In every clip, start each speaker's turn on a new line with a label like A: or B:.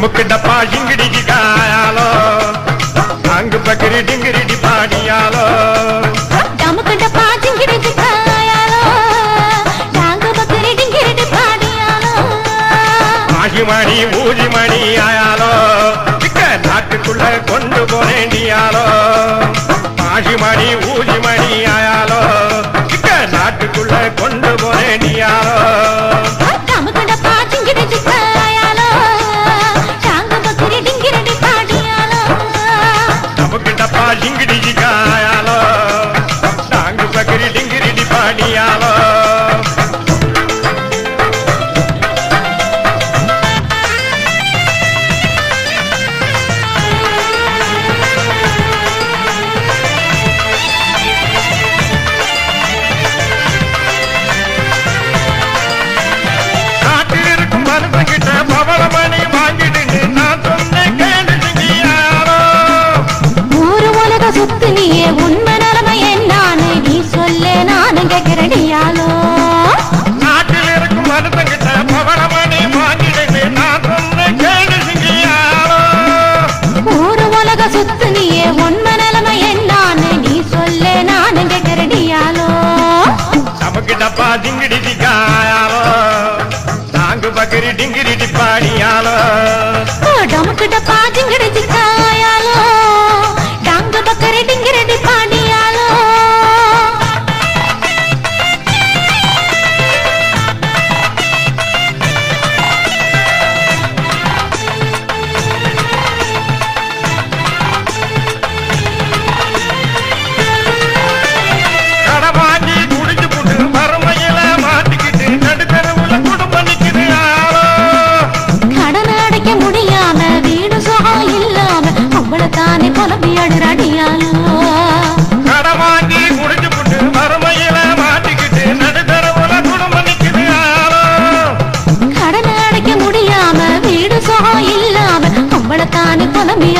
A: நமக்கு டப்பா இங்கிடிக்கு காயாலோ. அங்கு பக்கரி டிங்கிரிடி பாடியாலோ. நமக்கு டப்பா டிங்கிரிடி காயாலோ. அங்கு பக்கரி டிங்கிரிடி பாடியாலோ.
B: ஆகி மணி ஊதி மணி ஆயாலோ நாட்டுக்குள்ள கொண்டு போனேண்டியாலோ. ஆகி மணி
A: ஊதி மணி ஆயாலோ நாட்டுக்குள்ள கொண்டு போனேண்டியாலோ. டிங்கிரிடி பாடியாலோ
B: டமுக்கிட்ட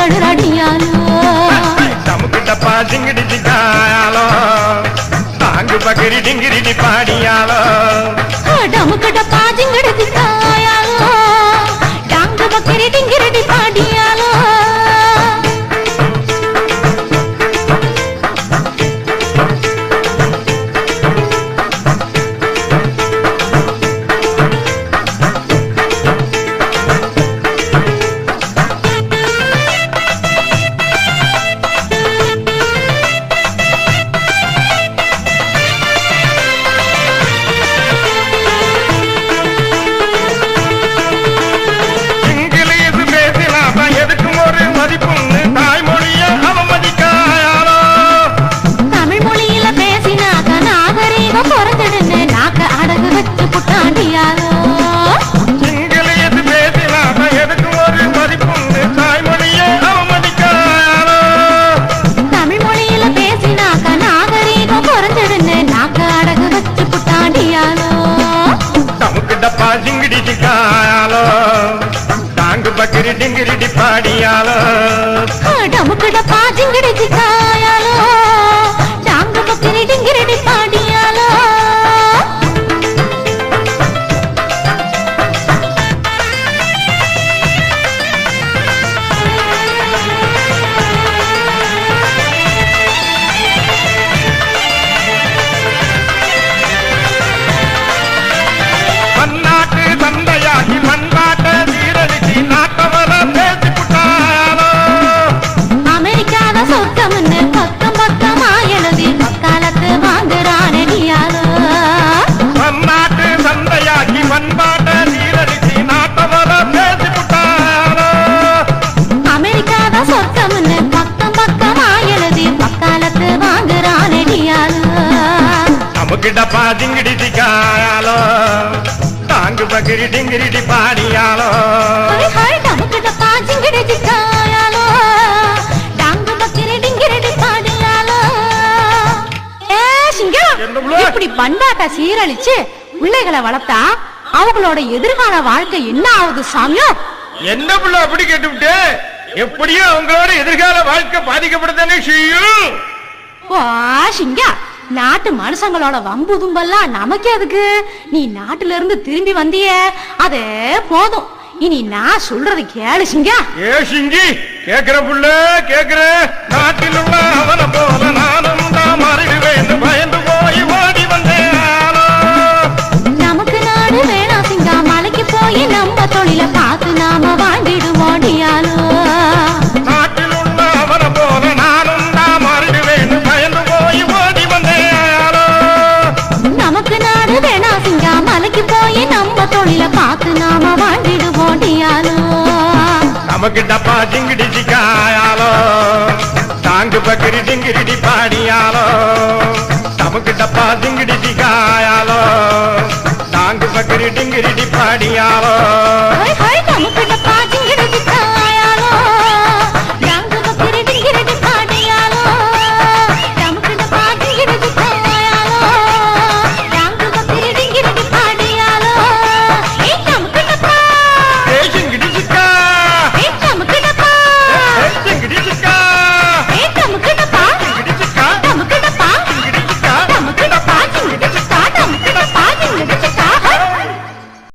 A: எழுதடியாலோ நமக்கிட்ட பாசிங்கிடிச்சு காயாலோ தாங்கு பக்கரி டிங்கிரிடி பாடியாலோ? டிங்கிரிடி பாடியாலோ
B: முக்கிட்டப்பா டிங்கிடி டிக்காயாலோ டாங்கு பகிரி டிங்கிரி
A: டி பாடியாலோ
B: இப்படி பண்டாட்ட சீரழிச்சு பிள்ளைகளை வளர்த்தா அவங்களோட எதிர்கால வாழ்க்கை என்ன ஆகுது சாமியோ?
A: என்ன பிள்ளை அப்படி கேட்டுவிட்டு? எப்படியும் அவங்களோட எதிர்கால வாழ்க்கை பாதிக்கப்படுதானே செய்யும்
B: வா சிங்கா நாட்டு மனுஷங்களோட வம்பு தும்பெல்லாம் நமக்கே அதுக்கு நீ நாட்டுல இருந்து திரும்பி வந்திய. அது போதும். இனி நான் சொல்றது கேளு சிங்க.
A: ஏ சிங்கி கேக்குற புள்ள கேக்குற நாட்டில் உள்ள அவன போல
B: நமக்கு
A: டப்பா டிங்கிடி காயாலோ டாங்கு பக்கரி டிங்கிடி பாடியாலோ? நமக்கு டப்பா டிங்கிடி காயாலோ டாங்கு பக்கரி டிங்கிடி பாடியாலோ?